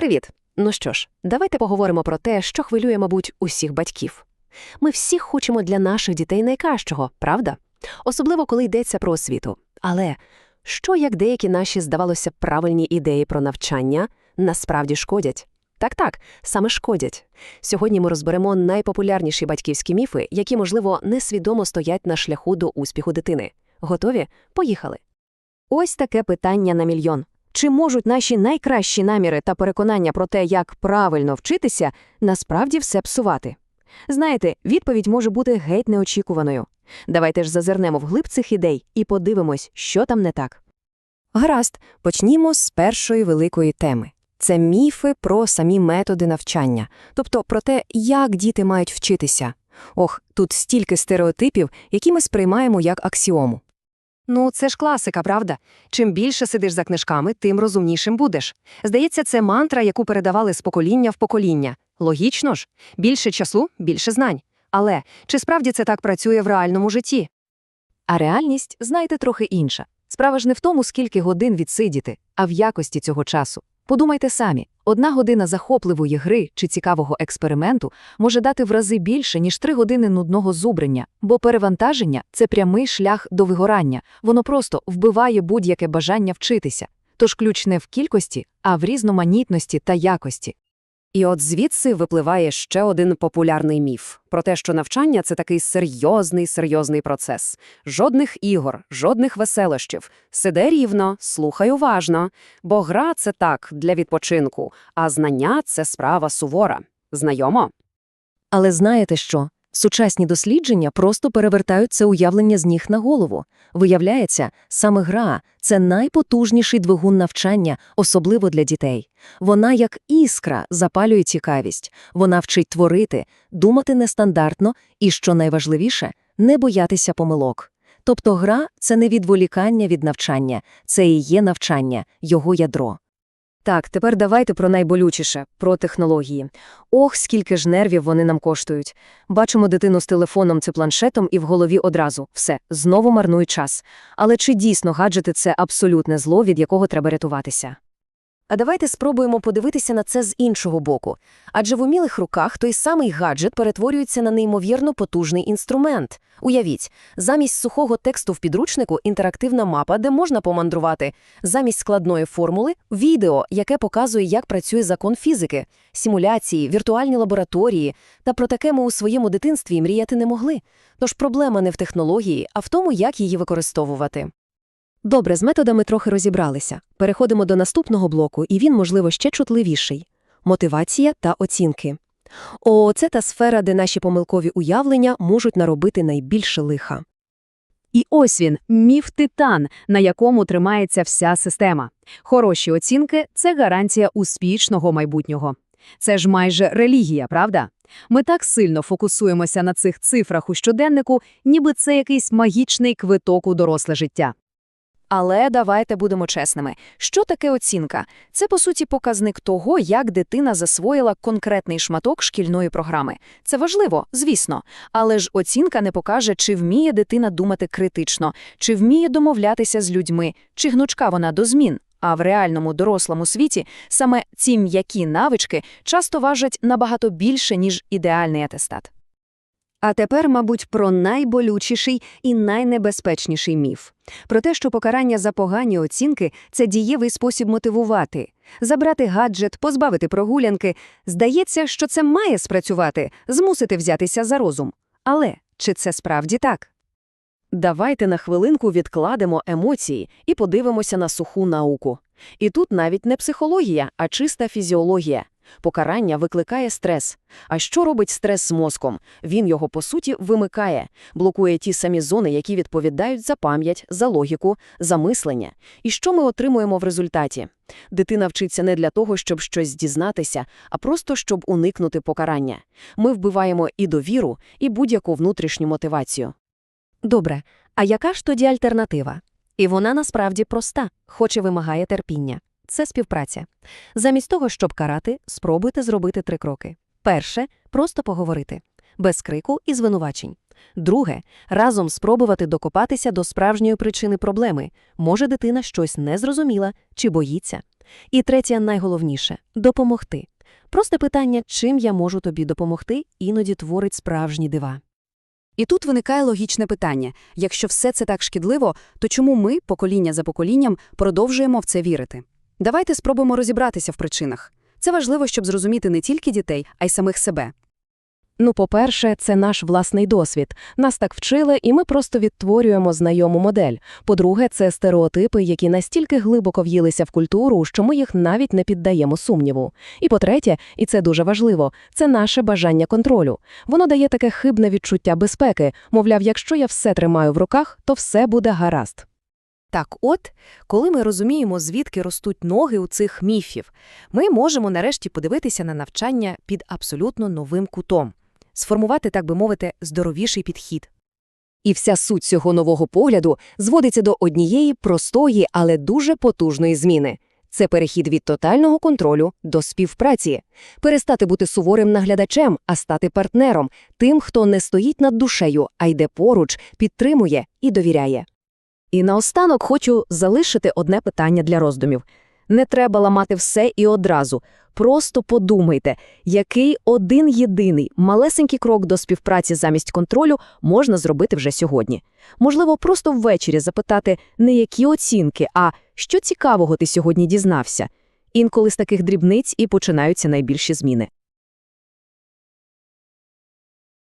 Привіт! Ну що ж, давайте поговоримо про те, що хвилює, мабуть, усіх батьків. Ми всі хочемо для наших дітей найкращого, правда? Особливо, коли йдеться про освіту. Але що як деякі наші, здавалося, правильні ідеї про навчання насправді шкодять? Так, так, саме шкодять. Сьогодні ми розберемо найпопулярніші батьківські міфи, які, можливо, несвідомо стоять на шляху до успіху дитини. Готові? Поїхали. Ось таке питання на мільйон. Чи можуть наші найкращі наміри та переконання про те, як правильно вчитися, насправді все псувати? Знаєте, відповідь може бути геть неочікуваною. Давайте ж зазирнемо вглиб цих ідей і подивимось, що там не так. Гаразд, почнімо з першої великої теми. Це міфи про самі методи навчання, тобто про те, як діти мають вчитися. Ох, тут стільки стереотипів, які ми сприймаємо як аксіому. Ну, це ж класика, правда? Чим більше сидиш за книжками, тим розумнішим будеш. Здається, це мантра, яку передавали з покоління в покоління. Логічно ж, більше часу, більше знань. Але чи справді це так працює в реальному житті? А реальність, знаєте, трохи інша. Справа ж не в тому, скільки годин відсидіти, а в якості цього часу. Подумайте самі, одна година захопливої гри чи цікавого експерименту може дати в рази більше, ніж три години нудного зубрення, бо перевантаження це прямий шлях до вигорання, воно просто вбиває будь-яке бажання вчитися. Тож ключ не в кількості, а в різноманітності та якості. І от звідси випливає ще один популярний міф про те, що навчання це такий серйозний, серйозний процес. Жодних ігор, жодних веселощів. Сиди рівно, слухай уважно, бо гра це так для відпочинку, а знання це справа сувора. Знайомо? Але знаєте що? Сучасні дослідження просто перевертають це уявлення з ніг на голову. Виявляється, саме гра це найпотужніший двигун навчання, особливо для дітей. Вона, як іскра, запалює цікавість, вона вчить творити, думати нестандартно і, що найважливіше, не боятися помилок. Тобто гра це не відволікання від навчання, це і є навчання, його ядро. Так, тепер давайте про найболючіше про технології. Ох, скільки ж нервів вони нам коштують. Бачимо дитину з телефоном чи планшетом і в голові одразу все, знову марнує час. Але чи дійсно гаджети це абсолютне зло, від якого треба рятуватися? А давайте спробуємо подивитися на це з іншого боку. Адже в умілих руках той самий гаджет перетворюється на неймовірно потужний інструмент. Уявіть, замість сухого тексту в підручнику інтерактивна мапа, де можна помандрувати, замість складної формули відео, яке показує, як працює закон фізики, симуляції, віртуальні лабораторії. Та про таке ми у своєму дитинстві мріяти не могли. Тож проблема не в технології, а в тому, як її використовувати. Добре, з методами трохи розібралися. Переходимо до наступного блоку, і він, можливо, ще чутливіший мотивація та оцінки. О, це та сфера, де наші помилкові уявлення можуть наробити найбільше лиха. І ось він, міф титан, на якому тримається вся система. Хороші оцінки це гарантія успішного майбутнього. Це ж майже релігія, правда? Ми так сильно фокусуємося на цих цифрах у щоденнику, ніби це якийсь магічний квиток у доросле життя. Але давайте будемо чесними. Що таке оцінка? Це, по суті, показник того, як дитина засвоїла конкретний шматок шкільної програми. Це важливо, звісно. Але ж оцінка не покаже, чи вміє дитина думати критично, чи вміє домовлятися з людьми, чи гнучка вона до змін. А в реальному дорослому світі саме ці м'які навички часто важать набагато більше, ніж ідеальний атестат. А тепер, мабуть, про найболючіший і найнебезпечніший міф. Про те, що покарання за погані оцінки це дієвий спосіб мотивувати. Забрати гаджет, позбавити прогулянки. Здається, що це має спрацювати, змусити взятися за розум. Але чи це справді так? Давайте на хвилинку відкладемо емоції і подивимося на суху науку. І тут навіть не психологія, а чиста фізіологія. Покарання викликає стрес. А що робить стрес з мозком? Він його, по суті, вимикає, блокує ті самі зони, які відповідають за пам'ять, за логіку, за мислення. І що ми отримуємо в результаті? Дитина вчиться не для того, щоб щось дізнатися, а просто щоб уникнути покарання. Ми вбиваємо і довіру, і будь-яку внутрішню мотивацію. Добре, а яка ж тоді альтернатива? І вона насправді проста, хоч і вимагає терпіння це співпраця. Замість того, щоб карати, спробуйте зробити три кроки. Перше просто поговорити. без крику і звинувачень. Друге – разом спробувати докопатися до справжньої причини проблеми. Може, дитина щось не зрозуміла чи боїться. І третє, найголовніше – допомогти. Просте питання, чим я можу тобі допомогти, іноді творить справжні дива. І тут виникає логічне питання. Якщо все це так шкідливо, то чому ми, покоління за поколінням, продовжуємо в це вірити? Давайте спробуємо розібратися в причинах. Це важливо, щоб зрозуміти не тільки дітей, а й самих себе. Ну, по-перше, це наш власний досвід. Нас так вчили, і ми просто відтворюємо знайому модель. По-друге, це стереотипи, які настільки глибоко в'їлися в культуру, що ми їх навіть не піддаємо сумніву. І по-третє, і це дуже важливо, це наше бажання контролю. Воно дає таке хибне відчуття безпеки. Мовляв, якщо я все тримаю в руках, то все буде гаразд. Так от, коли ми розуміємо, звідки ростуть ноги у цих міфів, ми можемо нарешті подивитися на навчання під абсолютно новим кутом, сформувати, так би мовити, здоровіший підхід. І вся суть цього нового погляду зводиться до однієї простої, але дуже потужної зміни. Це перехід від тотального контролю до співпраці. Перестати бути суворим наглядачем, а стати партнером, тим, хто не стоїть над душею, а йде поруч, підтримує і довіряє. І наостанок хочу залишити одне питання для роздумів. Не треба ламати все і одразу. Просто подумайте, який один єдиний малесенький крок до співпраці замість контролю можна зробити вже сьогодні. Можливо, просто ввечері запитати не які оцінки, а що цікавого ти сьогодні дізнався. Інколи з таких дрібниць і починаються найбільші зміни.